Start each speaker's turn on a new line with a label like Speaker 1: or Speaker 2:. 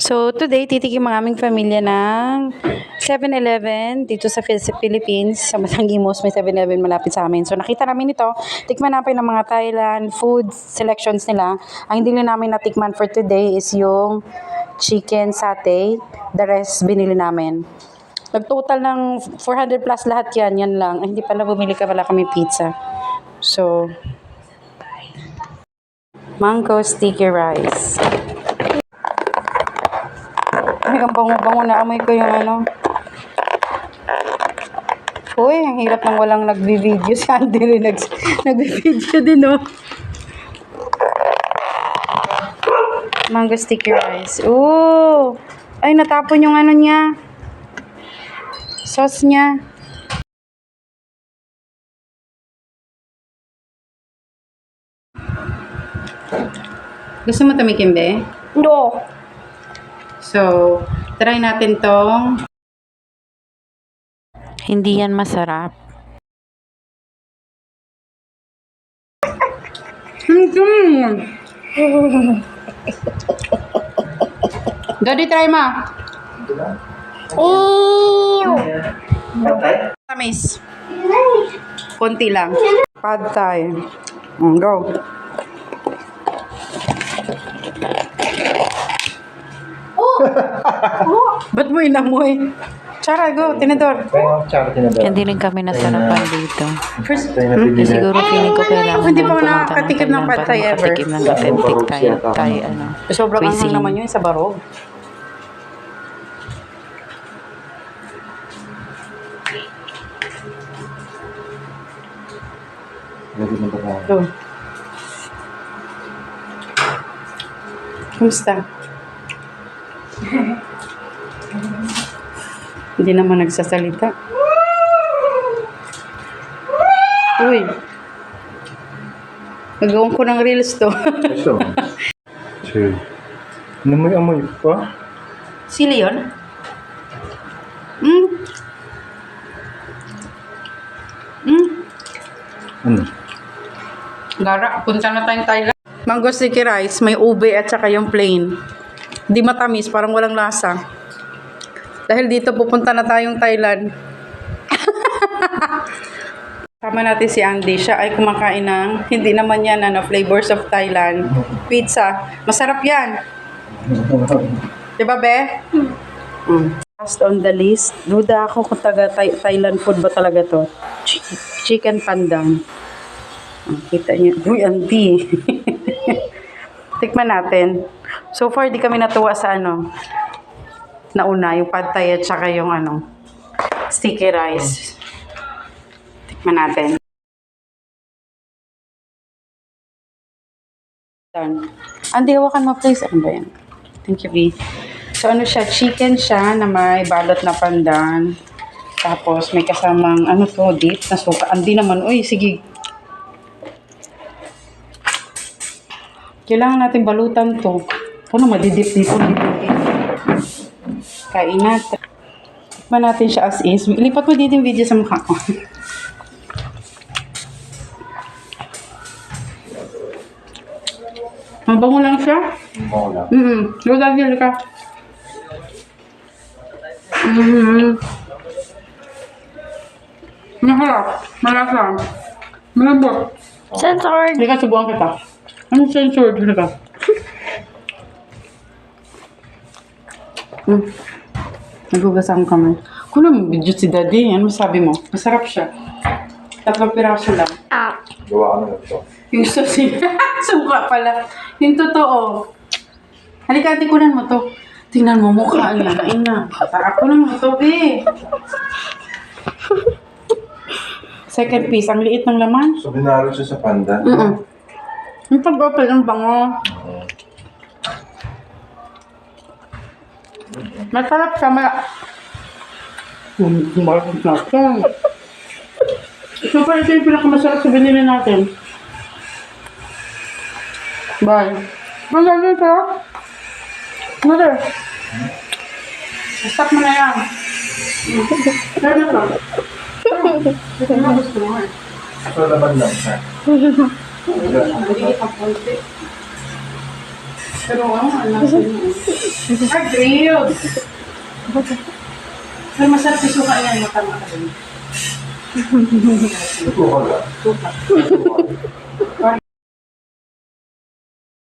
Speaker 1: So, today, titikim ang aming pamilya ng 7-Eleven dito sa Phil- sa Philippines. Sa Matangimos, may 7-Eleven malapit sa amin. So, nakita namin ito. Tikman namin ng mga Thailand food selections nila. Ang hindi na namin natikman for today is yung chicken satay. The rest, binili namin. Nag-total ng 400 plus lahat yan. Yan lang. Ay, hindi pala bumili ka pala kami pizza. So, mango sticky rice. Ay, ang bango-bango na amoy ko yung ano. Uy, ang hirap nang walang nagbi-video. Si Andy rin nag nagbi-video din, oh. Mango sticky rice. Ooh! Ay, natapon yung ano niya. Sauce niya. Gusto mo tumikim, be?
Speaker 2: No.
Speaker 1: So, try natin tong hindi yan masarap. Hmm. Daddy, try ma.
Speaker 2: Ew.
Speaker 1: Tamis. Konti lang. Pad thai. Mm, go. Ba't mo inamoy? Tsara, go. Tinador.
Speaker 3: Kaya tsaka tinadala.
Speaker 4: Hindi rin kami nasarapan dito.
Speaker 1: First, hmm?
Speaker 3: na.
Speaker 4: Siguro feeling ko kailangan
Speaker 1: Hindi pa ako nakakatikim ng pad thai ever.
Speaker 4: makatikim ng authentic Thai, Thai ano.
Speaker 1: Sobrang anghang
Speaker 4: cuisine.
Speaker 1: naman yun sa barog.
Speaker 3: Lagi na ba tayo?
Speaker 1: Hindi naman nagsasalita. Uy. Nagawin ko ng reels to.
Speaker 3: Gusto mo? Chill. Namoy-amoy pa?
Speaker 1: Sili yun? Mm. Mm.
Speaker 3: Ano?
Speaker 1: Gara, punta na tayong Thailand. Mango sticky rice, may ube at saka yung plain. Di matamis, parang walang lasa. Dahil dito pupunta na tayong Thailand. Tama natin si Andy. Siya ay kumakain ng, hindi naman yan, ano, flavors of Thailand. Pizza. Masarap yan. Diba, Be? Mm. Last on the list, duda ako kung taga Thai- Thailand food ba talaga to. Chi- chicken pandan. Ah, kita niyo. Uy, Andy. Tikman natin. So far, di kami natuwa sa ano. Nauna, yung pad thai at saka yung ano, sticky rice. Tikman natin. Done. Andy, hawakan mo please. Ano ba yan? Thank you, B. So ano siya, chicken siya na may balot na pandan. Tapos may kasamang ano to, dip na suka. Andy naman, uy, sige. Kailangan natin balutan to. Ano, madidip dito. dito. Kain natin. Tikman natin siya as is. Lipat mo dito yung video sa mukha ko. Mabango lang siya.
Speaker 3: Oo lang.
Speaker 1: Mm-hmm. Lugagil ka. Mm-hmm. Maharap. Malasa. Malambot.
Speaker 2: Censored.
Speaker 1: Hindi ka subukan kita. Anong censored? Hindi ka. Mm. Nagugas ang kamay. Kung naman video si daddy, ano masabi mo? Masarap siya. Tatlong piraso lang.
Speaker 2: Ah.
Speaker 3: Gawa ka na lang ito.
Speaker 1: Yung susi. Suka pala. Yung totoo. Halika, tikunan mo to. Tingnan mo mukha niya. Kain na. Tarakunan mo to, be. Second piece. Ang liit ng laman.
Speaker 3: So, binaro siya sa pandan.
Speaker 1: Mm-mm. Yung pag-open, ang bango. Masarap siya. Ma Hmm, bakit na ito? So, parang ito yung pinakamasarap sa binili natin. Bye. Gagawin ito? Mother. Stop mo na yan. Ano to? Ito na gusto mo eh.
Speaker 3: So, laban lang. Ha?
Speaker 1: Maliit ang konti. Pero ano, ano sa Ah, grilled. Pero masarap yung suka niya, matama ka rin.
Speaker 3: Ito ka.
Speaker 1: Suka.